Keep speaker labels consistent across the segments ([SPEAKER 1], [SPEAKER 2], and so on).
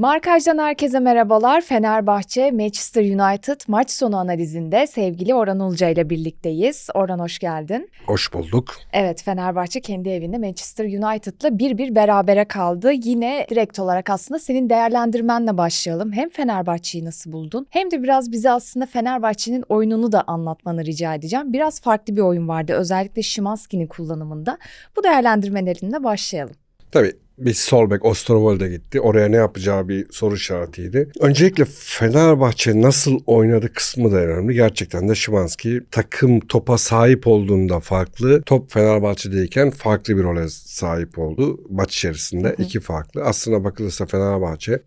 [SPEAKER 1] Markaj'dan herkese merhabalar. Fenerbahçe Manchester United maç sonu analizinde sevgili Orhan Uluca ile birlikteyiz. Orhan hoş geldin.
[SPEAKER 2] Hoş bulduk.
[SPEAKER 1] Evet Fenerbahçe kendi evinde Manchester United'la bir bir berabere kaldı. Yine direkt olarak aslında senin değerlendirmenle başlayalım. Hem Fenerbahçe'yi nasıl buldun hem de biraz bize aslında Fenerbahçe'nin oyununu da anlatmanı rica edeceğim. Biraz farklı bir oyun vardı özellikle Szymanski'nin kullanımında. Bu değerlendirmelerinle başlayalım.
[SPEAKER 2] Tabii bir sol bek Osterwolde gitti. Oraya ne yapacağı bir soru işaretiydi. Öncelikle Fenerbahçe nasıl oynadı kısmı da önemli. Gerçekten de Szymanski takım topa sahip olduğunda farklı, top Fenerbahçe'deyken farklı bir role sahip oldu. Maç içerisinde
[SPEAKER 1] Hı hı.
[SPEAKER 2] iki farklı. Aslına bakılırsa Fenerbahçe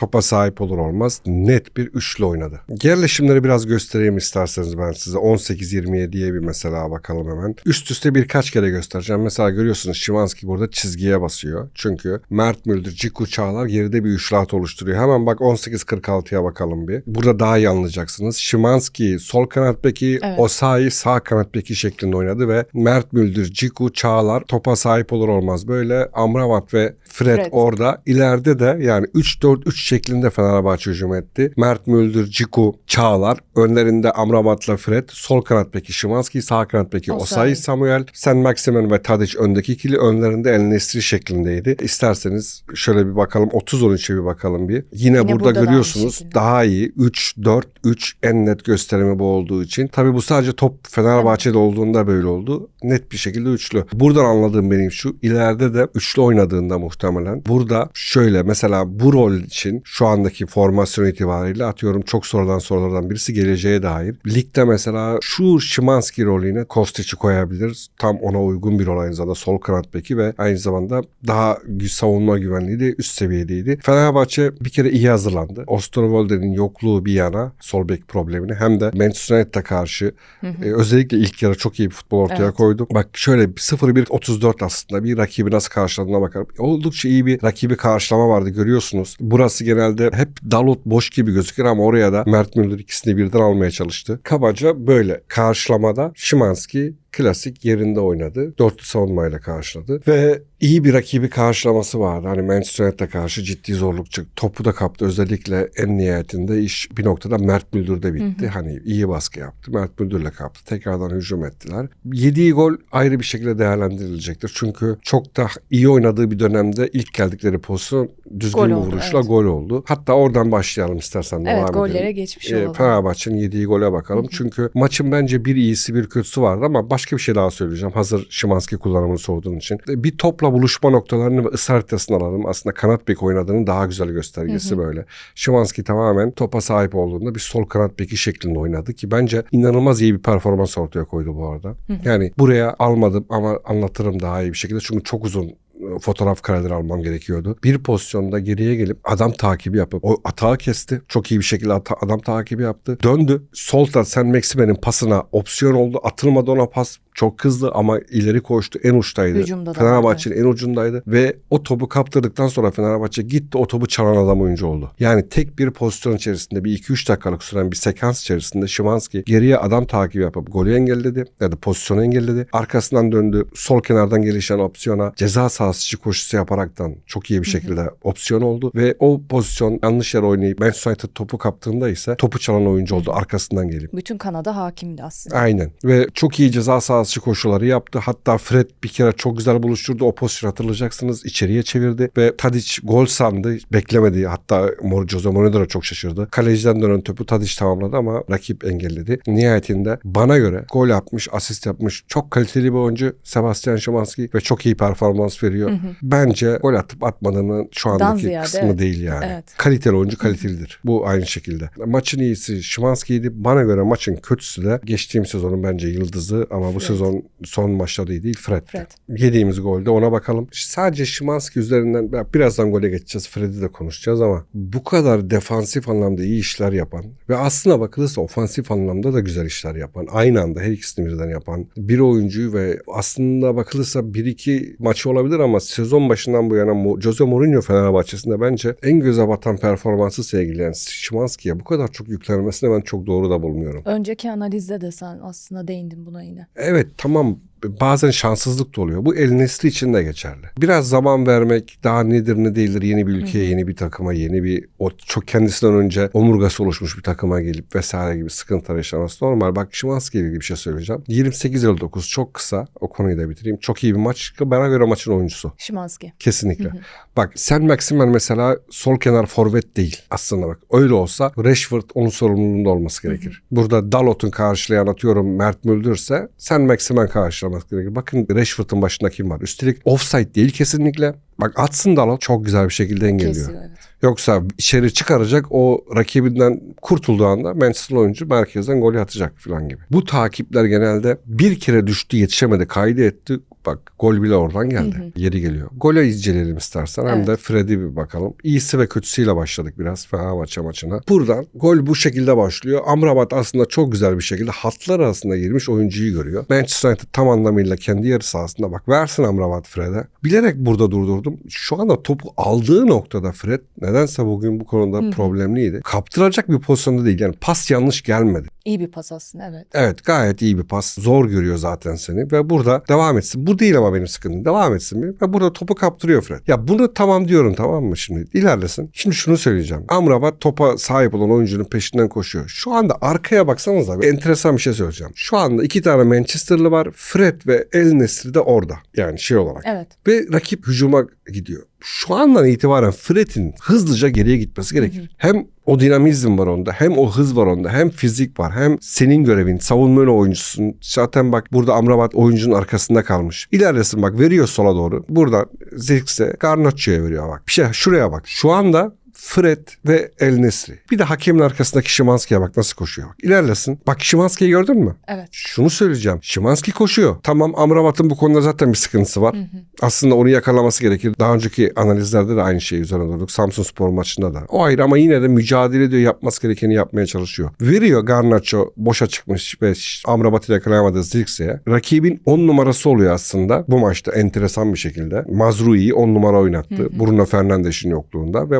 [SPEAKER 2] topa sahip olur olmaz net bir üçlü oynadı. Yerleşimleri biraz göstereyim isterseniz ben size. 18-27'ye bir mesela bakalım hemen. Üst üste birkaç kere göstereceğim. Mesela görüyorsunuz Şimanski burada çizgiye basıyor. Çünkü Mert Müldür, Ciku Çağlar geride bir üçlü hat oluşturuyor. Hemen bak 18-46'ya bakalım bir. Burada daha iyi anlayacaksınız. Şimanski sol kanat beki,
[SPEAKER 1] Evet.
[SPEAKER 2] Osayi sağ kanat beki şeklinde oynadı ve Mert Müldür, Ciku Çağlar topa sahip olur olmaz. Böyle Amrabat ve Fred,
[SPEAKER 1] Fred.
[SPEAKER 2] orada. İleride de yani 3-4-3 şeklinde Fenerbahçe hücum etti. Mert Müldür, Ciku, Çağlar. Önlerinde Amrabat'la Fred. Sol kanat beki Şimanski, sağ kanat beki
[SPEAKER 1] Osayi.
[SPEAKER 2] Osayi Samuel. Sen Maximen ve Tadic öndeki ikili. Önlerinde El Nesri şeklindeydi. İsterseniz şöyle bir bakalım. 30-13'e bir bakalım bir. Yine,
[SPEAKER 1] Yine
[SPEAKER 2] burada,
[SPEAKER 1] burada
[SPEAKER 2] görüyorsunuz
[SPEAKER 1] şekilde.
[SPEAKER 2] daha iyi. 3-4-3 en net gösterimi bu olduğu için. Tabii bu sadece top Fenerbahçe'de olduğunda böyle oldu. Net bir şekilde üçlü. Buradan anladığım benim şu. ileride de üçlü oynadığında muhtemelen. Burada şöyle mesela bu rol için şu andaki formasyon itibariyle atıyorum çok sorulan sorulardan birisi geleceğe dair. Ligde mesela şu Şimanski rolüne Kostic'i koyabiliriz. Tam ona uygun bir rol aynı zamanda sol kanat beki ve aynı zamanda daha savunma güvenliği de üst seviyedeydi. Fenerbahçe bir kere iyi hazırlandı. Osterwolde'nin yokluğu bir yana sol bek problemini hem de Manchester United'a karşı e, özellikle ilk yarı çok iyi bir futbol ortaya
[SPEAKER 1] Evet.
[SPEAKER 2] koydu. Bak şöyle 0-1-34 aslında bir rakibi nasıl karşıladığına bakalım. Oldukça iyi bir rakibi karşılama vardı görüyorsunuz. Burası genelde hep Dalot boş gibi gözükür ama oraya da Mert Müldür ikisini birden almaya çalıştı. Kabaca böyle karşılamada Şimanski klasik yerinde oynadı. Dörtlü savunmayla karşıladı. Ve iyi bir rakibi karşılaması vardı. Hani Manchester United'a karşı ciddi zorluk çıktı. Topu da kaptı. Özellikle en nihayetinde iş bir noktada Mert Müldür'de bitti. Hani iyi baskı yaptı. Mert Müldür'le kaptı. Tekrardan hücum ettiler. Yediği gol ayrı bir şekilde değerlendirilecektir. Çünkü çok da iyi oynadığı bir dönemde ilk geldikleri pozisyon düzgün
[SPEAKER 1] Gol
[SPEAKER 2] bir
[SPEAKER 1] oldu,
[SPEAKER 2] vuruşla
[SPEAKER 1] evet.
[SPEAKER 2] gol oldu. Hatta oradan başlayalım istersen. devam
[SPEAKER 1] Evet
[SPEAKER 2] edelim.
[SPEAKER 1] gollere geçmiş
[SPEAKER 2] Ee,
[SPEAKER 1] olalım.
[SPEAKER 2] Fenerbahçe'nin yediği gole bakalım. Çünkü maçın bence bir iyisi bir kötüsü vardı ama başka bir şey daha söyleyeceğim. Hazır Şimanski kullanımını sorduğun için. Ee, Bir topla buluşma noktalarını ve ısrar haritasını alalım. Aslında kanat bek oynadığının daha güzel göstergesi böyle. Şimanski tamamen topa sahip olduğunda bir sol kanat beki şeklinde oynadı ki bence inanılmaz iyi bir performans ortaya koydu bu arada. Yani buraya almadım ama anlatırım daha iyi bir şekilde. Çünkü çok uzun e, fotoğraf kareleri almam gerekiyordu. Bir pozisyonda geriye gelip adam takibi yapıp o atağı kesti. Çok iyi bir şekilde ata- adam takibi yaptı. Döndü. Solta Sen Maximen'in pasına opsiyon oldu. Atılmadı ona pas. Çok hızlı ama ileri koştu. En uçtaydı. Fenerbahçe'nin en ucundaydı. Ve o topu kaptırdıktan sonra Fenerbahçe gitti o topu çalan adam oyuncu oldu. Yani tek bir pozisyon içerisinde bir 2-3 dakikalık süren bir sekans içerisinde Şimanski geriye adam takibi yapıp golü engelledi ya da pozisyonu engelledi. Arkasından döndü. Sol kenardan gelişen opsiyona ceza sahası içi koşusu yaparaktan çok iyi bir şekilde opsiyon oldu. Ve o pozisyon yanlış yere oynayıp Manchester United topu kaptığında ise topu çalan oyuncu oldu arkasından gelip.
[SPEAKER 1] Bütün kanada hakimdi aslında.
[SPEAKER 2] Aynen ve çok iyi ceza sahası koşuları yaptı. Hatta Fred bir kere çok güzel buluşturdu. O pozisyonu hatırlayacaksınız. içeriye çevirdi ve Tadic gol sandı. Beklemedi. Hatta Jose Mourinho da çok şaşırdı. Kaleciden dönen topu Tadic tamamladı ama rakip engelledi. Nihayetinde bana göre gol yapmış, asist yapmış. Çok kaliteli bir oyuncu Sebastian Szymanski ve çok iyi performans veriyor. Bence gol atıp atmadığının şu andaki
[SPEAKER 1] ziyade,
[SPEAKER 2] kısmı
[SPEAKER 1] evet.
[SPEAKER 2] değil yani.
[SPEAKER 1] Evet.
[SPEAKER 2] Kaliteli oyuncu kalitelidir. Bu aynı şekilde. Maçın iyisi Szymanski'ydi. Bana göre maçın kötüsü de geçtiğim sezonun bence yıldızı ama bu
[SPEAKER 1] Fred.
[SPEAKER 2] sezon son maçları iyi değil Fred.
[SPEAKER 1] Fred.
[SPEAKER 2] Yediğimiz golde ona bakalım. Sadece Szymanski üzerinden birazdan gole geçeceğiz. Fred'i de konuşacağız ama bu kadar defansif anlamda iyi işler yapan ve aslına bakılırsa ofansif anlamda da güzel işler yapan, aynı anda her ikisini birden yapan bir oyuncuyu ve aslında bakılırsa bir iki maçı olabilir ama sezon başından bu yana Jose Mourinho Fenerbahçe'sinde bence en göze batan performansı sergileyen Szymanski'ye bu kadar çok yüklenmesine ben çok doğru da bulmuyorum.
[SPEAKER 1] Önceki analizde de sen aslında değindin buna yine.
[SPEAKER 2] Evet tamam bazen şanssızlık da oluyor. Bu El Nesri için de geçerli. Biraz zaman vermek daha nedir ne değildir yeni bir ülkeye, yeni bir takıma, yeni bir o çok kendisinden önce omurgası oluşmuş bir takıma gelip vesaire gibi sıkıntılar yaşaması normal. Bak Şimanski ile ilgili bir şey söyleyeceğim. 28.59 çok kısa. O konuyu da bitireyim. Çok iyi bir maç. Bana göre maçın oyuncusu.
[SPEAKER 1] Şimanski.
[SPEAKER 2] Kesinlikle. Bak sen Maximen mesela sol kenar forvet değil aslında bak. Öyle olsa Rashford onun sorumluluğunda olması gerekir. Burada Dalot'un karşılayan atıyorum Mert Müldür'se sen Maximen karşılaması gerekir. Bakın Rashford'un başında kim var? Üstelik offside değil kesinlikle. Bak atsın Dalot çok güzel bir şekilde engelliyor.
[SPEAKER 1] Kesiyor evet.
[SPEAKER 2] Yoksa içeri çıkaracak o rakibinden kurtulduğu anda Manchester oyuncu merkezden golü atacak falan gibi. Bu takipler genelde bir kere düştü yetişemedi kaydı etti. Bak gol bile oradan geldi. Yeri geliyor. Gole inceleyelim istersen hem
[SPEAKER 1] Evet.
[SPEAKER 2] de Fred'i bir bakalım. İyisi ve kötüsüyle başladık biraz Fenerbahçe maçına. Buradan gol bu şekilde başlıyor. Amrabat aslında çok güzel bir şekilde hatlar arasında girmiş oyuncuyu görüyor. Manchester United tam anlamıyla kendi yarı sahasında bak versin Amrabat Fred'e. Bilerek burada durdurdum. Şu anda topu aldığı noktada Fred nedense bugün bu konuda problemliydi. Kaptıracak bir pozisyonda değil. Yani pas yanlış gelmedi.
[SPEAKER 1] İyi bir pas aslında evet.
[SPEAKER 2] Evet gayet iyi bir pas. Zor görüyor zaten seni ve burada devam etsin. Bu değil ama benim sıkıntım. Devam etsin mi? Ve burada topu kaptırıyor Fred. Ya bunu tamam diyorum tamam mı şimdi? İlerlesin. Şimdi şunu söyleyeceğim. Amrabat topa sahip olan oyuncunun peşinden koşuyor. Şu anda arkaya baksanıza bir enteresan bir şey söyleyeceğim. Şu anda iki tane Manchester'lı var. Fred ve El Nesri de orada. Yani şey olarak.
[SPEAKER 1] Evet.
[SPEAKER 2] Ve rakip hücuma gidiyor. Şu andan itibaren Fred'in hızlıca geriye gitmesi gerekir. Hem o dinamizm var onda, hem o hız var onda, hem fizik var, hem senin görevin, savunma oyuncusun. Zaten bak burada Amrabat oyuncunun arkasında kalmış. İlerlesin bak veriyor sola doğru. Burada Zirkse Garnaccio'ya veriyor bak. Bir şey şuraya bak. Şu anda Fred ve El Nesri. Bir de hakemin arkasındaki Şimanski'ye bak nasıl koşuyor. Bak ilerlesin. Bak Şimanski'yi gördün mü?
[SPEAKER 1] Evet.
[SPEAKER 2] Şunu söyleyeceğim. Şimanski koşuyor. Tamam Amrabat'ın bu konuda zaten bir sıkıntısı var. Aslında onu yakalaması gerekir. Daha önceki analizlerde de aynı şey üzerine durduk. Samsun Spor maçında da. O ayrı ama yine de mücadele ediyor. Yapması gerekeni yapmaya çalışıyor. Veriyor Garnacho boşa çıkmış ve Amrabat'ı yakalayamadığı Zirkse'ye. Rakibin 10 numarası oluyor aslında. Bu maçta enteresan bir şekilde. Mazrui'yi 10 numara oynattı. Bruno Fernandes'in yokluğunda ve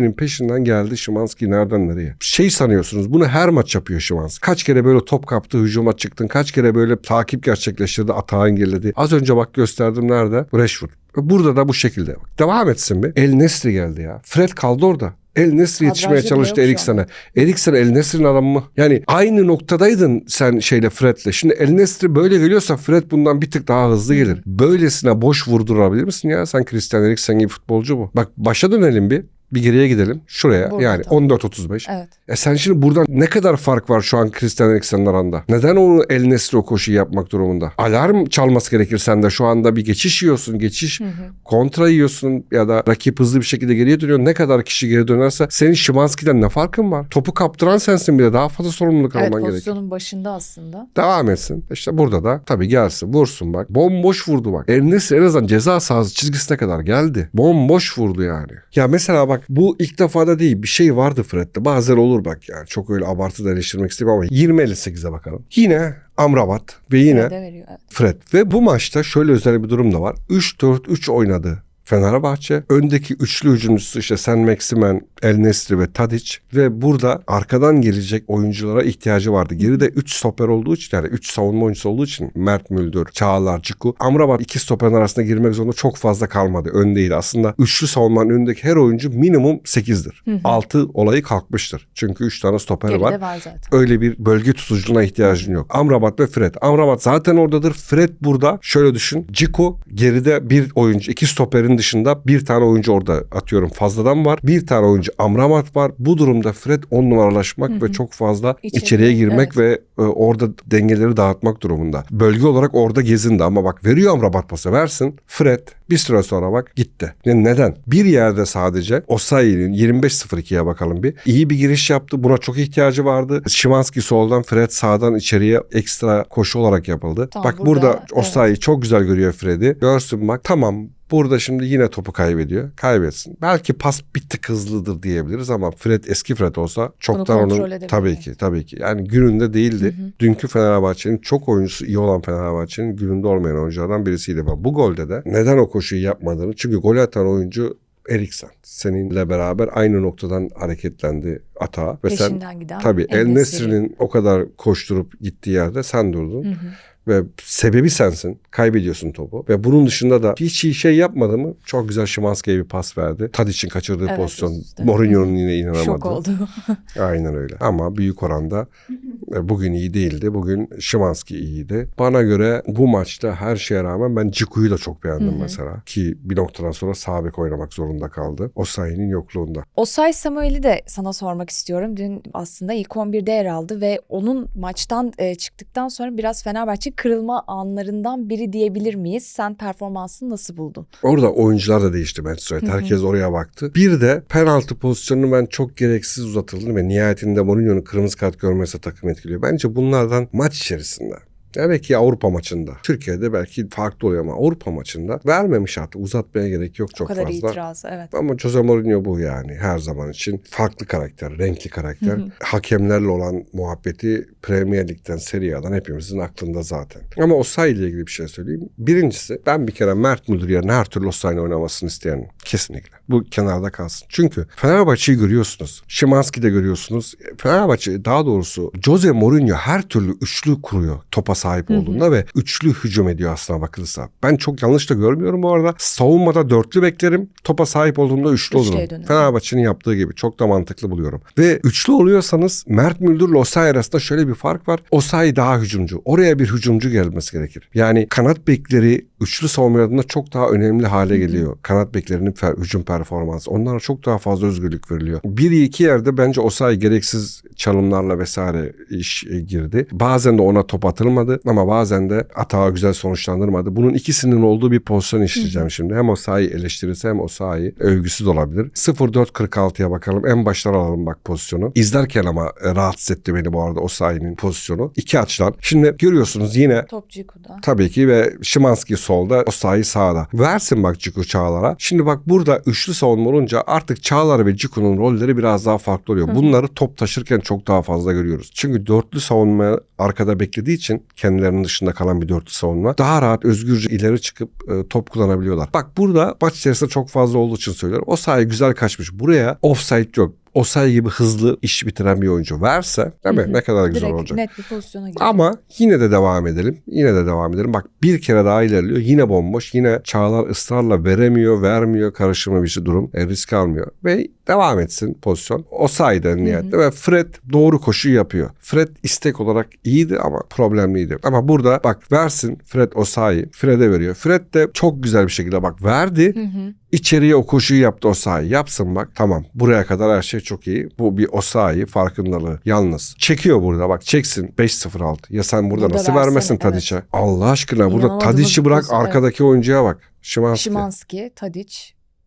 [SPEAKER 2] Mazrui'nin peşinden geldi Şimanski nereden nereye. Şey sanıyorsunuz bunu her maç yapıyor Şimanski. Kaç kere böyle top kaptı hücuma çıktın. Kaç kere böyle takip gerçekleştirdi atağı engelledi. Az önce bak gösterdim nerede? Rashford. Burada da bu şekilde. Bak, devam etsin mi? El Nesri geldi ya. Fred kaldı orada. El Nesri yetişmeye çalıştı Eriksen'e. Eriksen El Nesri'nin adamı mı? Yani aynı noktadaydın sen şeyle Fred'le. Şimdi El Nesri böyle geliyorsa Fred bundan bir tık daha hızlı gelir. Böylesine boş vurdurabilir misin ya? Sen Christian Eriksen gibi futbolcu bu. Bak başa dönelim bir. Bir geriye gidelim. Şuraya
[SPEAKER 1] Burada
[SPEAKER 2] yani
[SPEAKER 1] tamam.
[SPEAKER 2] 14-35.
[SPEAKER 1] Evet.
[SPEAKER 2] E sen şimdi buradan ne kadar fark var şu an Christian Eriksen'in aranda? Neden onu El Nesri o koşuyu yapmak durumunda? Alarm çalması gerekir sende şu anda bir geçiş yiyorsun. Geçiş kontra yiyorsun ya da rakip hızlı bir şekilde geriye dönüyor. Ne kadar kişi geri dönerse senin Şimanski'den ne farkın var? Topu kaptıran sensin bir de daha fazla sorumluluk
[SPEAKER 1] Evet
[SPEAKER 2] alman gerekir.
[SPEAKER 1] pozisyonun başında aslında.
[SPEAKER 2] Devam etsin. İşte burada da tabii gelsin vursun bak. Bomboş vurdu bak. El Nesri en azından ceza sahası çizgisine kadar geldi. Bomboş vurdu yani. Ya mesela bak bu ilk defa da değil bir şey vardı Fred'de. Bazen olur bak yani. Çok öyle abartı da eleştirmek istemiyorum ama 20-58'e bakalım. Yine Amrabat ve yine. Fred. Ve bu maçta şöyle özel bir durum da var. 3-4-3 oynadı Fenerbahçe. Öndeki üçlü hücumcusu işte Sen Maximen, El Nesri ve Tadic ve burada arkadan gelecek oyunculara ihtiyacı vardı. Geride 3 stoper olduğu için yani 3 savunma oyuncusu olduğu için Mert Müldür, Çağlar, Ciku. Amrabat iki stoperin arasında girmek zorunda çok fazla kalmadı. Öndeydi. Aslında üçlü savunmanın önündeki her oyuncu minimum 8'dir. 6 olayı kalkmıştır. Çünkü 3 tane stoper
[SPEAKER 1] Geride
[SPEAKER 2] var
[SPEAKER 1] var zaten.
[SPEAKER 2] öyle bir bölge tutuculuğuna ihtiyacın yok. Amrabat ve Fred. Amrabat zaten oradadır. Fred burada. Şöyle düşün. Ciku geride bir oyuncu, iki stoperin dışında bir tane oyuncu orada atıyorum fazladan var. Bir tane oyuncu Amrabat var. Bu durumda Fred on numaralaşmak ve çok fazla
[SPEAKER 1] İçeriye,
[SPEAKER 2] içeriye girmek
[SPEAKER 1] evet.
[SPEAKER 2] ve e, orada dengeleri dağıtmak durumunda. Bölge olarak orada gezindi ama bak veriyor Amrabat pası versin. Fred bir süre sonra bak gitti. Yani neden? Bir yerde sadece Osayi'nin 25-02'ye bakalım bir. İyi bir giriş yaptı. Buna çok ihtiyacı vardı. Şimanski soldan Fred sağdan içeriye ekstra koşu olarak yapıldı.
[SPEAKER 1] Tamam,
[SPEAKER 2] bak
[SPEAKER 1] burada,
[SPEAKER 2] burada, Osayi çok güzel görüyor Fred'i. Görsün bak tamam Burada şimdi yine topu kaybediyor. Kaybetsin. Belki pas bir tık hızlıdır diyebiliriz ama Fred eski Fred olsa çoktan onun
[SPEAKER 1] edebilir.
[SPEAKER 2] tabii ki tabii ki. Yani gününde değildi. Dünkü Fenerbahçe'nin çok oyuncusu iyi olan Fenerbahçe'nin gününde olmayan oyunculardan birisiydi. Bu golde de neden o koşuyu yapmadığını çünkü gol atan oyuncu Eriksen seninle beraber aynı noktadan hareketlendi atağa ve sen
[SPEAKER 1] Peşinden giden.
[SPEAKER 2] tabii El. Nesri'nin o kadar koşturup gittiği yerde sen durdun.
[SPEAKER 1] Hı hı.
[SPEAKER 2] Ve sebebi sensin. Kaybediyorsun topu. Ve bunun dışında da hiç iyi şey yapmadı mı? Çok güzel Şimanski'ye bir pas verdi. Tadic'in kaçırdığı
[SPEAKER 1] Evet,
[SPEAKER 2] pozisyon.
[SPEAKER 1] üst üste.
[SPEAKER 2] Mourinho'nun yine inanamadı.
[SPEAKER 1] Şok oldu.
[SPEAKER 2] Aynen öyle. Ama büyük oranda e, bugün iyi değildi. Bugün Şimanski iyiydi. Bana göre bu maçta her şeye rağmen ben Ciku'yu da çok beğendim
[SPEAKER 1] Hı hı.
[SPEAKER 2] mesela. Ki bir noktadan sonra sağ bek oynamak zorunda kaldı. Osayi'nin yokluğunda.
[SPEAKER 1] Osay Samuel'i de sana sormak istiyorum. Dün aslında ilk 11'de yer aldı ve onun maçtan e, çıktıktan sonra biraz Fenerbahçe kırılma anlarından biri diyebilir miyiz? Sen performansını nasıl buldun?
[SPEAKER 2] Orada oyuncular da değişti Manchester United. Herkes oraya baktı. Bir de penaltı pozisyonunu ben çok gereksiz uzatıldığını ve nihayetinde Mourinho'nun kırmızı kart görmesi takım etkiliyor. Bence bunlardan maç içerisinde Evet ki Avrupa maçında. Türkiye'de belki farklı oluyor ama Avrupa maçında vermemiş artık. Uzatmaya gerek yok çok
[SPEAKER 1] o kadar
[SPEAKER 2] fazla.
[SPEAKER 1] itiraz evet.
[SPEAKER 2] Ama Jose Mourinho bu yani her zaman için farklı karakter, renkli karakter.
[SPEAKER 1] Hı hı.
[SPEAKER 2] Hakemlerle olan muhabbeti Premier Lig'den, Serie A'dan hepimizin aklında zaten. Ama Osayi ile ilgili bir şey söyleyeyim. Birincisi ben bir kere Mert Müldür yerine her türlü Osayi'nin oynamasını isteyen kesinlikle. Bu kenarda kalsın. Çünkü Fenerbahçe'yi görüyorsunuz. Şimanski'de görüyorsunuz. Fenerbahçe daha doğrusu Jose Mourinho her türlü üçlü kuruyor topa sahip
[SPEAKER 1] Hı hı.
[SPEAKER 2] olduğunda ve üçlü hücum ediyor aslına bakılırsa. Ben çok yanlış da görmüyorum bu arada. Savunmada dörtlü beklerim. Topa sahip olduğumda üçlü olurum. Fenerbahçe'nin yaptığı gibi. Çok da mantıklı buluyorum. Ve üçlü oluyorsanız Mert Müldür ile Osayi arasında şöyle bir fark var. Osayi daha hücumcu. Oraya bir hücumcu gelmesi gerekir. Yani kanat bekleri üçlü savunmalarında çok daha önemli hale geliyor. Kanat beklerinin fer- hücum performansı. Onlara çok daha fazla özgürlük veriliyor. Bir iki yerde bence Osayi gereksiz çalımlarla vesaire iş e, girdi. Bazen de ona top atılmadı ama bazen de atağı güzel sonuçlandırmadı. Bunun ikisinin olduğu bir pozisyon işleyeceğim şimdi. Hem Osayi eleştirisi hem Osayi övgüsü de olabilir. 0-4-46'ya bakalım. En baştan alalım bak pozisyonu. İzlerken ama e, rahatsız etti beni bu arada Osayi'nin pozisyonu. İki açıdan. Şimdi görüyorsunuz yine
[SPEAKER 1] Kuda.
[SPEAKER 2] Tabii ki ve Şimanski solda, Osayi sağda. Versin bak Ciku Çağlar'a. Şimdi bak burada üçlü savunma olunca artık Çağlar ve Ciku'nun rolleri biraz daha farklı oluyor. Bunları top taşırken çok daha fazla görüyoruz. Çünkü dörtlü savunma arkada beklediği için kendilerinin dışında kalan bir dörtlü savunma daha rahat özgürce ileri çıkıp e, top kullanabiliyorlar. Bak burada maç içerisinde çok fazla olduğu için söylüyorum. Osayi güzel kaçmış. Buraya offside yok. Osayi gibi hızlı iş bitiren bir oyuncu verse değil mi?
[SPEAKER 1] Hı hı.
[SPEAKER 2] Ne kadar güzel
[SPEAKER 1] Direkt
[SPEAKER 2] olacak.
[SPEAKER 1] net bir pozisyona girdi.
[SPEAKER 2] Ama yine de devam edelim. Yine de devam edelim. Bak bir kere daha ilerliyor. Yine bomboş. Yine Çağlar ısrarla veremiyor, vermiyor. Karışımı bir şey durum. E, risk almıyor. Ve devam etsin pozisyon. O sayede niyette ve Fred doğru koşuyu yapıyor. Fred istek olarak iyiydi ama problemliydi. Ama burada bak versin Fred Osayi. Fred'e veriyor. Fred de çok güzel bir şekilde bak verdi.
[SPEAKER 1] Hı hı.
[SPEAKER 2] İçeriye o koşuyu yaptı Osayi. Yapsın bak tamam. Buraya kadar her şey çok iyi. Bu bir Osayi farkındalığı. Yalnız çekiyor burada bak çeksin 5-0-6. Ya sen burada,
[SPEAKER 1] Burada
[SPEAKER 2] nasıl
[SPEAKER 1] versene,
[SPEAKER 2] vermesin
[SPEAKER 1] evet.
[SPEAKER 2] Tadiç'e? Allah aşkına burada
[SPEAKER 1] İnanamadığımız
[SPEAKER 2] Tadiç'i bırak
[SPEAKER 1] evet.
[SPEAKER 2] arkadaki oyuncuya bak. Şimanski.
[SPEAKER 1] Şimanski, Tadic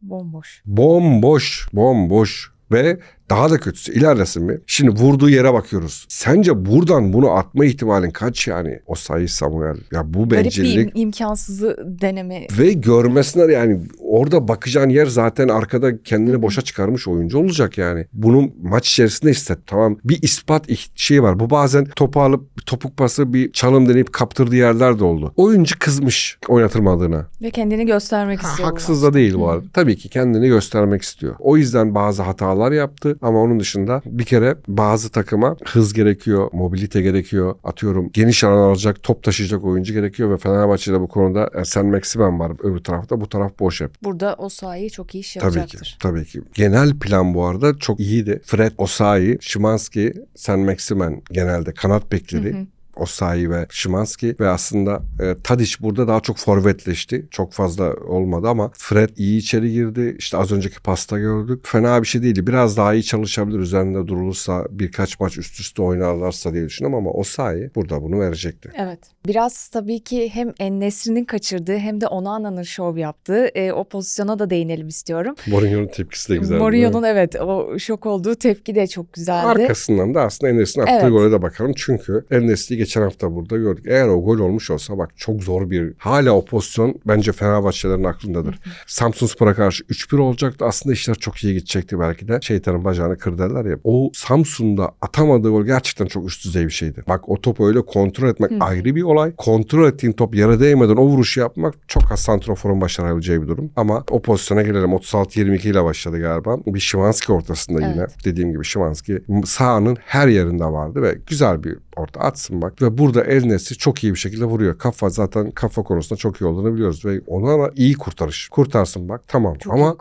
[SPEAKER 1] bomboş.
[SPEAKER 2] Bomboş. Bomboş. Ve daha da kötüsü ilerlesin mi? Şimdi vurduğu yere bakıyoruz. Sence buradan bunu atma ihtimalin kaç yani? O sayı Samuel. Ya bu
[SPEAKER 1] Garip
[SPEAKER 2] bencillik
[SPEAKER 1] bir im- imkansızı deneme.
[SPEAKER 2] Ve görmesinler yani orada bakacağın yer zaten arkada kendini boşa çıkarmış oyuncu olacak yani. Bunu maç içerisinde hisset tamam. Bir ispat şey var. Bu bazen topu alıp bir topuk pası bir çalım deneyip kaptırdığı yerler de oldu. Oyuncu kızmış oynatılmadığına.
[SPEAKER 1] Ve kendini göstermek
[SPEAKER 2] Ha,
[SPEAKER 1] istiyor.
[SPEAKER 2] haksız da değil bu arada. Tabii ki kendini göstermek istiyor. O yüzden bazı hatalar yaptı ama onun dışında bir kere bazı takıma hız gerekiyor, mobilite gerekiyor. Atıyorum geniş alan alacak, top taşıyacak oyuncu gerekiyor ve Fenerbahçe'de bu konuda e, Sen Maximen var öbür tarafta. Bu taraf boş hep.
[SPEAKER 1] Burada o sahayı çok iyi iş
[SPEAKER 2] Tabii ki.
[SPEAKER 1] yapacaktır.
[SPEAKER 2] Tabii ki. Genel plan bu arada çok iyiydi. Fred Osayi, Şimanski, Sen Maximen genelde kanat bekleri.
[SPEAKER 1] Hı hı.
[SPEAKER 2] Osayi ve Şimanski ve aslında e, Tadic burada daha çok forvetleşti. Çok fazla olmadı ama Fred iyi içeri girdi. İşte az önceki pasta gördük. Fena bir şey değildi. Biraz daha iyi çalışabilir. Üzerinde durulursa birkaç maç üst üste oynarlarsa diye düşünüyorum ama Osayi burada bunu verecekti.
[SPEAKER 1] Evet. Biraz tabii ki hem En-Nesyri'nin kaçırdığı hem de Onana'nın şov yaptığı e, o pozisyona da değinelim istiyorum.
[SPEAKER 2] Mourinho'nun tepkisi de güzeldi.
[SPEAKER 1] Mourinho'nun evet o şok olduğu tepki de çok güzeldi.
[SPEAKER 2] Arkasından da aslında Enes'in attığı
[SPEAKER 1] Evet.
[SPEAKER 2] gole de bakalım. Çünkü Enes'i geçen hafta burada gördük. Eğer o gol olmuş olsa bak çok zor bir... Hala o pozisyon bence Fenerbahçelerin aklındadır. Samsun Spor'a karşı 3-1 olacaktı. Aslında işler çok iyi gidecekti belki de. Şeytanın bacağını kır derler ya. O Samsun'da atamadığı gol gerçekten çok üst düzey bir şeydi. Bak o topu öyle kontrol etmek ayrı bir olay. Kontrol ettiğin top yere değmeden o vuruşu yapmak çok az santroforun başarabileceği bir durum. Ama o pozisyona gelelim. 36-22 ile başladı galiba. Bir Şimanski ortasında yine.
[SPEAKER 1] Evet.
[SPEAKER 2] Dediğim gibi Şimanski sahanın her yerinde vardı ve güzel bir orta atsın bak. Ve burada El Nesri çok iyi bir şekilde vuruyor. Kafa zaten kafa konusunda çok iyi olduğunu biliyoruz. Ve ona iyi kurtarış. Kurtarsın bak tamam.
[SPEAKER 1] Çok
[SPEAKER 2] Ama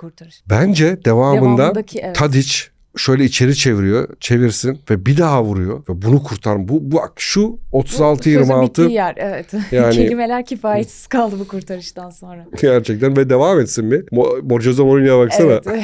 [SPEAKER 2] bence devamında
[SPEAKER 1] Devamındaki evet.
[SPEAKER 2] Tadic şöyle içeri çeviriyor, çevirsin ve bir daha vuruyor ve bunu kurtar. Bu bu şu 36
[SPEAKER 1] Sözün
[SPEAKER 2] 26
[SPEAKER 1] bittiği yer evet.
[SPEAKER 2] Yani-
[SPEAKER 1] Kelimeler kifayetsiz kaldı bu kurtarıştan sonra.
[SPEAKER 2] gerçekten ve devam etsin mi? Mo- Mo- Jose Mourinho'ya baksana.
[SPEAKER 1] Evet.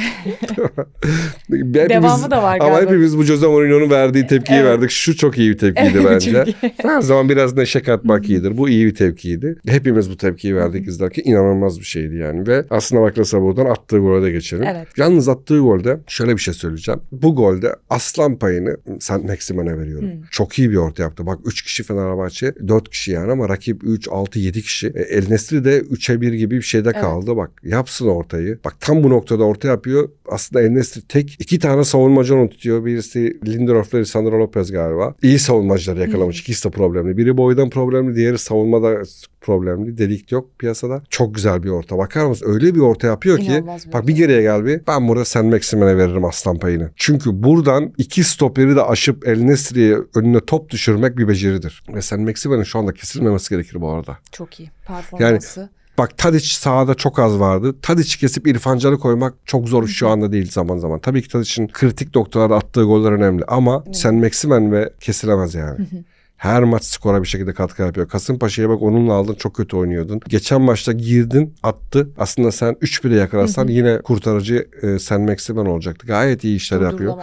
[SPEAKER 2] Hepimiz-
[SPEAKER 1] Devamı da var
[SPEAKER 2] Ama
[SPEAKER 1] galiba.
[SPEAKER 2] hepimiz bu Jose Mourinho'nun verdiği tepkiyi
[SPEAKER 1] Evet.
[SPEAKER 2] verdik. Şu çok iyi bir tepkiydi
[SPEAKER 1] Evet,
[SPEAKER 2] bence. Her zaman biraz neşe katmak iyidir. Bu iyi bir tepkiydi. Hepimiz bu tepkiyi verdik izlerken. inanılmaz bir şeydi yani. Ve aslında bakılırsa buradan attığı gole de geçelim.
[SPEAKER 1] Evet.
[SPEAKER 2] Yalnız attığı golde şöyle bir şey söyleyeceğim. Bu golde aslan payını sen Maximen'e veriyorum.
[SPEAKER 1] Hmm.
[SPEAKER 2] Çok iyi bir orta yaptı. Bak 3 kişi Fenerbahçe, 4 kişi yani ama rakip 3, 6, 7 kişi. E, El Nesri de 3'e 1 gibi bir şeyde
[SPEAKER 1] Evet.
[SPEAKER 2] kaldı. Bak yapsın ortayı. Bak tam bu noktada orta yapıyor. Aslında El Nesri tek iki tane savunmacı onu tutuyor. Birisi Lindelof'la Lisandro Lopez galiba. İyi savunmacıları yakalamış. İkisi de problemli. Biri boydan problemli, diğeri savunmada problemli. Delik yok piyasada. Çok güzel bir orta. Bakar mısın? Öyle bir orta yapıyor ki.
[SPEAKER 1] İnanılmaz bir
[SPEAKER 2] Bak bir geriye gel bir. Ben burada Sen Maximen'e veririm aslan payını. Çünkü buradan iki stoperi de aşıp El Nesri'ye önüne top düşürmek bir beceridir. Ve Sen Maximen'in şu anda kesilmemesi gerekir bu arada.
[SPEAKER 1] Çok iyi. Performansı.
[SPEAKER 2] Bak Tadic sahada çok az vardı. Tadic'i kesip İrfan Can'ı koymak çok zor şu anda değil zaman zaman. Tabii ki Tadic'in kritik noktalarda attığı goller önemli. Ama
[SPEAKER 1] Evet.
[SPEAKER 2] Sen Maximen ve kesilemez yani. Her maç skora bir şekilde katkı yapıyor. Kasımpaşa'ya bak onunla aldın çok kötü oynuyordun. Geçen maçta girdin attı. Aslında sen 3-1'e yakalasan yine kurtarıcı e, Sen Maximen olacaktı. Gayet iyi işler yapıyor.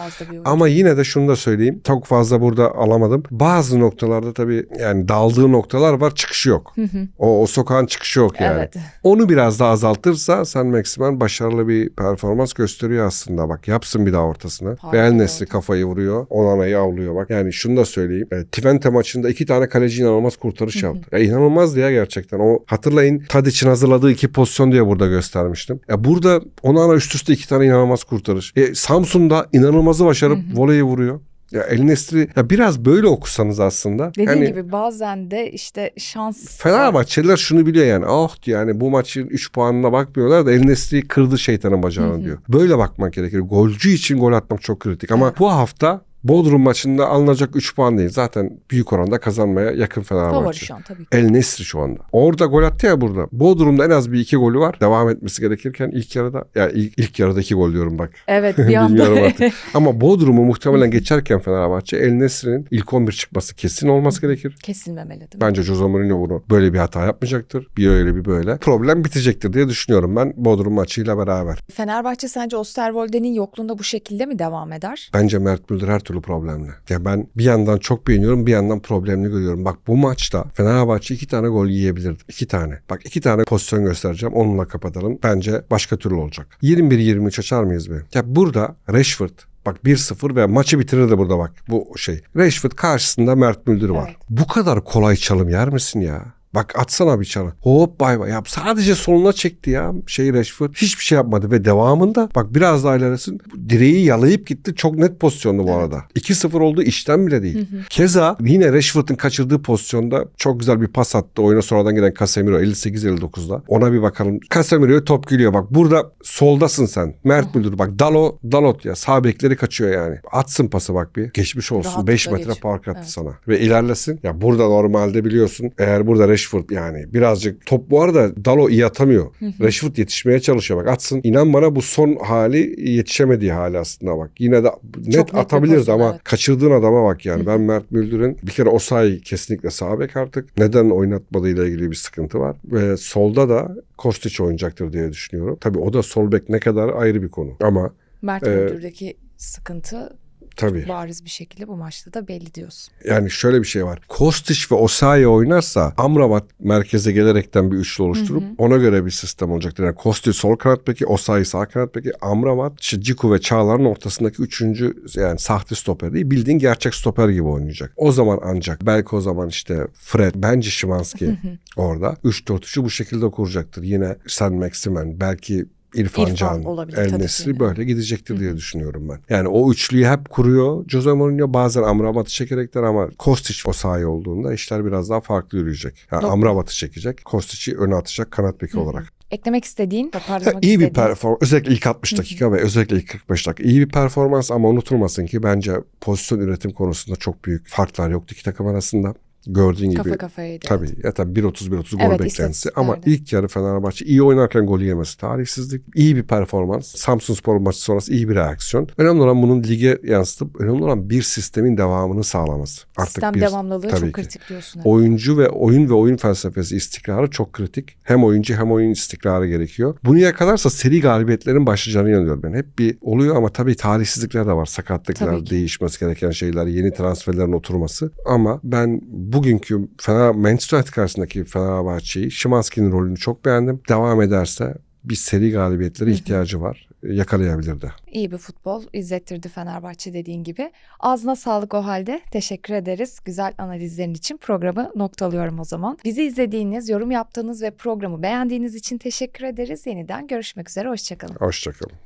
[SPEAKER 2] Ama yine de şunu da söyleyeyim. Çok fazla burada alamadım. Bazı noktalarda tabii yani daldığı noktalar var çıkışı yok.
[SPEAKER 1] Hı hı.
[SPEAKER 2] O, o sokağın çıkışı yok yani.
[SPEAKER 1] Evet.
[SPEAKER 2] Onu biraz daha azaltırsa Sen Maximen başarılı bir performans gösteriyor aslında. Bak yapsın bir daha ortasını.
[SPEAKER 1] Harika
[SPEAKER 2] Ve El
[SPEAKER 1] bir
[SPEAKER 2] Nesri
[SPEAKER 1] orta.
[SPEAKER 2] kafayı vuruyor. Onana'yı avlıyor bak. Yani şunu da söyleyeyim. E, Twente maçında iki tane kaleci inanılmaz kurtarış yaptı. Ya inanılmazdı ya gerçekten. O hatırlayın Tadic'in hazırladığı iki pozisyon diye burada göstermiştim. Ya burada Onana üst üste iki tane inanılmaz kurtarış. E, Samsun'da inanılmazı başarıp voleyi vuruyor. Ya El Nesri ya biraz böyle okusanız aslında.
[SPEAKER 1] Dediğin
[SPEAKER 2] yani,
[SPEAKER 1] gibi bazen de işte şans
[SPEAKER 2] Fenerbahçeliler şunu biliyor yani. Oh yani bu maçın 3 puanına bakmıyorlar da El Nesri kırdı şeytanın bacağını diyor. Böyle bakmak gerekir. Golcü için gol atmak çok kritik. Ama bu hafta Bodrum maçında alınacak 3 puan değil. Zaten büyük oranda kazanmaya yakın
[SPEAKER 1] favori
[SPEAKER 2] Fenerbahçe.
[SPEAKER 1] şu an tabii ki.
[SPEAKER 2] El Nesri şu anda. Orada gol attı ya burada. Bodrum'da en az bir iki golü var. Devam etmesi gerekirken ilk yarıda ya ilk, ilk yarıda iki gol diyorum bak.
[SPEAKER 1] Evet bir anda.
[SPEAKER 2] Ama Bodrum'u muhtemelen geçerken Fenerbahçe El Nesri'nin ilk 11 çıkması kesin olması gerekir.
[SPEAKER 1] Kesilmemeli değil mi?
[SPEAKER 2] Bence Jose Mourinho bunu böyle bir hata yapmayacaktır. Bir öyle bir böyle. Problem bitecektir diye düşünüyorum ben Bodrum maçıyla beraber.
[SPEAKER 1] Fenerbahçe sence Osterwolde'nin yokluğunda bu şekilde mi devam eder?
[SPEAKER 2] Bence Mert Müldür her türlü problemli. Ya ben bir yandan çok beğeniyorum bir yandan problemli görüyorum. Bak bu maçta Fenerbahçe iki tane gol yiyebilirdi. İki tane. Bak iki tane pozisyon göstereceğim. Onunla kapatalım. Bence başka türlü olacak. 21-23 açar mıyız bir? Ya burada Rashford Bak 1-0 ve maçı bitirirdi burada bak bu şey. Rashford karşısında Mert Müldür var.
[SPEAKER 1] Evet.
[SPEAKER 2] Bu kadar kolay çalım yer misin ya? Bak atsana bir çalım. Hop bay bay. Ya sadece soluna çekti ya şey Rashford. Hiçbir şey yapmadı ve devamında bak biraz daha ilerlesin. Direği yalayıp gitti. Çok net pozisyondu bu
[SPEAKER 1] Evet.
[SPEAKER 2] arada. 2-0 olduğu işten bile değil. Keza yine Rashford'un kaçırdığı pozisyonda çok güzel bir pas attı. Oyuna sonradan gelen Casemiro 58-59'da. Ona bir bakalım. Casemiro'ya top geliyor. Bak burada soldasın sen. Mert Müldür. Bak Dalo, Dalot ya. Sağ bekleri kaçıyor yani. Atsın pası bak bir. Geçmiş olsun.
[SPEAKER 1] Rahatlıkla
[SPEAKER 2] 5 metre
[SPEAKER 1] geç.
[SPEAKER 2] park attı
[SPEAKER 1] Evet.
[SPEAKER 2] sana. Ve ilerlesin. Ya burada normalde biliyorsun eğer burada Rashford yani birazcık top bu arada Dalo iyi atamıyor. Rashford yetişmeye çalışıyor bak atsın. İnan bana bu son hali yetişemediği hali aslında bak. Yine de net,
[SPEAKER 1] net pozisyon,
[SPEAKER 2] ama
[SPEAKER 1] evet.
[SPEAKER 2] kaçırdığın adama bak yani. Ben Mert Müldür'ün bir kere Osayi kesinlikle sağ bek artık. Neden oynatmadığıyla ilgili bir sıkıntı var. Ve solda da Kostić oynayacaktır diye düşünüyorum. Tabii o da sol bek ne kadar ayrı bir konu. Ama
[SPEAKER 1] Mert
[SPEAKER 2] Ee,
[SPEAKER 1] Müldür'deki sıkıntı
[SPEAKER 2] tabii.
[SPEAKER 1] bariz bir şekilde bu maçta da belli diyorsun.
[SPEAKER 2] Yani şöyle bir şey var. Kostić ve Osayi oynarsa Amrabat merkeze gelerekten bir üçlü oluşturup ona göre bir sistem olacaktır. Yani Kostić sol kanat beki, Osayi sağ kanat beki, Amrabat, işte Ciku ve Çağlar'ın ortasındaki üçüncü yani sahte stoper değil bildiğin gerçek stoper gibi oynayacak. O zaman ancak belki o zaman işte Fred, bence Şimanski orada 3-4-3'ü bu şekilde kuracaktır. Yine Sen Maximen, belki İrfan,
[SPEAKER 1] İrfan
[SPEAKER 2] Can, El Nesri böyle gidecektir diye düşünüyorum ben. Yani o üçlüyü hep kuruyor Jose Mourinho bazen Amrabat'ı çekerekten ama Kostić o sahaya olduğunda işler biraz daha farklı yürüyecek. Yani. Amrabat'ı çekecek, Kostić'i öne atacak kanat beki olarak.
[SPEAKER 1] Eklemek istediğin, toparlamak
[SPEAKER 2] iyi bir
[SPEAKER 1] istediğin.
[SPEAKER 2] performans. Özellikle ilk 60 dakika ve özellikle ilk 45 dakika. iyi bir performans ama unutulmasın ki bence pozisyon üretim konusunda çok büyük farklar yoktu iki takım arasında. Gördüğün gibi
[SPEAKER 1] Kafa kafayaydı.
[SPEAKER 2] Tabii ya tabii 1.30 1.30 gol
[SPEAKER 1] Evet,
[SPEAKER 2] beklentisi ama ilk yarı Fenerbahçe iyi oynarken golü yemesi tarihsizlik. iyi bir performans. Samsun Spor maçı sonrası iyi bir reaksiyon. Önemli olan bunun lige yansıtıp önemli olan bir sistemin devamını sağlaması.
[SPEAKER 1] Sistem
[SPEAKER 2] bir,
[SPEAKER 1] devamlılığı
[SPEAKER 2] tabii
[SPEAKER 1] çok
[SPEAKER 2] ki.
[SPEAKER 1] kritik diyorsun. evet.
[SPEAKER 2] Oyuncu ve oyun ve oyun felsefesi istikrarı çok kritik. Hem oyuncu hem oyun istikrarı gerekiyor. Bunu yakalarsa seri galibiyetlerin başlayacağını inanıyorum ben. Hep bir oluyor ama tabii talihsizlikler de var. Sakatlıklar, değişmesi gereken şeyler, yeni transferlerin oturması. Ama ben bugünkü Fener, Manchester United karşısındaki Fenerbahçe'yi, Şimanski'nin rolünü çok beğendim. Devam ederse bir seri galibiyetlere ihtiyacı var. Yakalayabilir de.
[SPEAKER 1] İyi bir futbol izlettirdi Fenerbahçe dediğin gibi. Ağzına sağlık o halde. Teşekkür ederiz. Güzel analizlerin için programı noktalıyorum o zaman. Bizi izlediğiniz, yorum yaptığınız ve programı beğendiğiniz için teşekkür ederiz. Yeniden görüşmek üzere. Hoşçakalın.
[SPEAKER 2] Hoşçakalın.